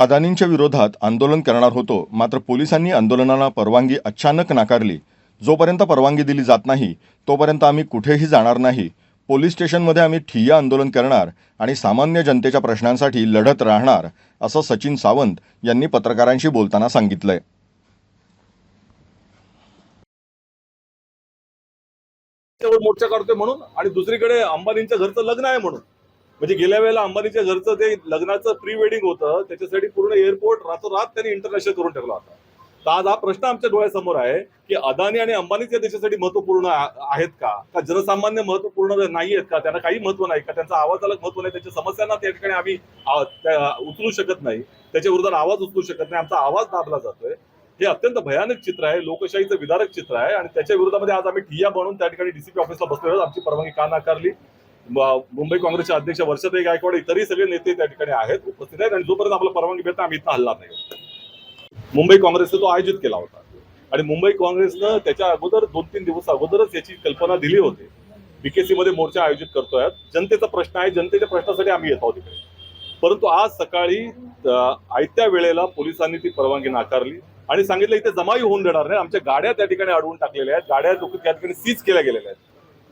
अदानींच्या विरोधात आंदोलन करणार होतो. मात्र पोलिसांनी आंदोलनाला परवानगी अचानक नाकारली. जोपर्यंत परवानगी दिली जात नाही तोपर्यंत आम्ही कुठेही जाणार नाही. पोलीस स्टेशनमध्ये आम्ही ठिय्या आंदोलन करणार आणि सामान्य जनतेच्या प्रश्नांसाठी लढत राहणार असं सचिन सावंत यांनी पत्रकारांशी बोलताना सांगितलंय. मोर्चा काढतोय म्हणून आणि दुसरीकडे अंबानींच्या घरचं लग्न आहे म्हणून. म्हणजे गेल्या वेळेला अंबानीच्या घरचं ते लग्नाचं प्री वेडिंग होतं त्याच्यासाठी पूर्ण एअरपोर्ट रातोरात त्यांनी इंटरनॅशनल करून ठेवला होता. तर आज हा प्रश्न आमच्या डोळ्यासमोर आहे की अदानी आणि अंबानीच या देशासाठी महत्त्वपूर्ण आहेत का? का जनसामान्य महत्त्वपूर्ण नाही आहेत का? त्यांना काही महत्त्व नाही का? त्यांचा आवाजाला महत्त्व नाही? त्यांच्या समस्यांना त्या ठिकाणी आम्ही उचलू शकत नाही. त्याच्या विरोधात आवाज उचलू शकत नाही. आमचा आवाज दाबला जातोय. हे अत्यंत भयानक चित्र आहे. लोकशाहीचं विदारक चित्र आहे. आणि त्याच्या विरोधामध्ये आज आम्ही ठिय्या बनून त्या ठिकाणी डीसीपी ऑफिसला बसलेलो आहोत. आमची परवानगी का नाकारली? मुंबई काँग्रेसचे अध्यक्ष वर्षाताई गायकवाड इतरही सगळे नेते त्या ठिकाणी आहेत उपस्थित आहेत. आणि जोपर्यंत आपला परवानगी मिळत आम्ही इथं हल्ला नाही मुंबई काँग्रेसने तो आयोजित केला होता. आणि मुंबई काँग्रेसनं त्याच्या अगोदर दोन तीन दिवस अगोदरच याची कल्पना दिली होती. बीकेसी मध्ये मोर्चा आयोजित करतोय. जनतेचा प्रश्न आहे. जनतेच्या प्रश्नासाठी आम्ही येत आहोत तिकडे परंतु आज सकाळी आयत्या वेळेला पोलिसांनी ती परवानगी नाकारली. आणि सांगितलं इथे जमाही होऊन देणार नाही. आमच्या गाड्या त्या ठिकाणी अडवून टाकलेल्या आहेत. गाड्या त्या ठिकाणी सीज केल्या गेलेल्या आहेत.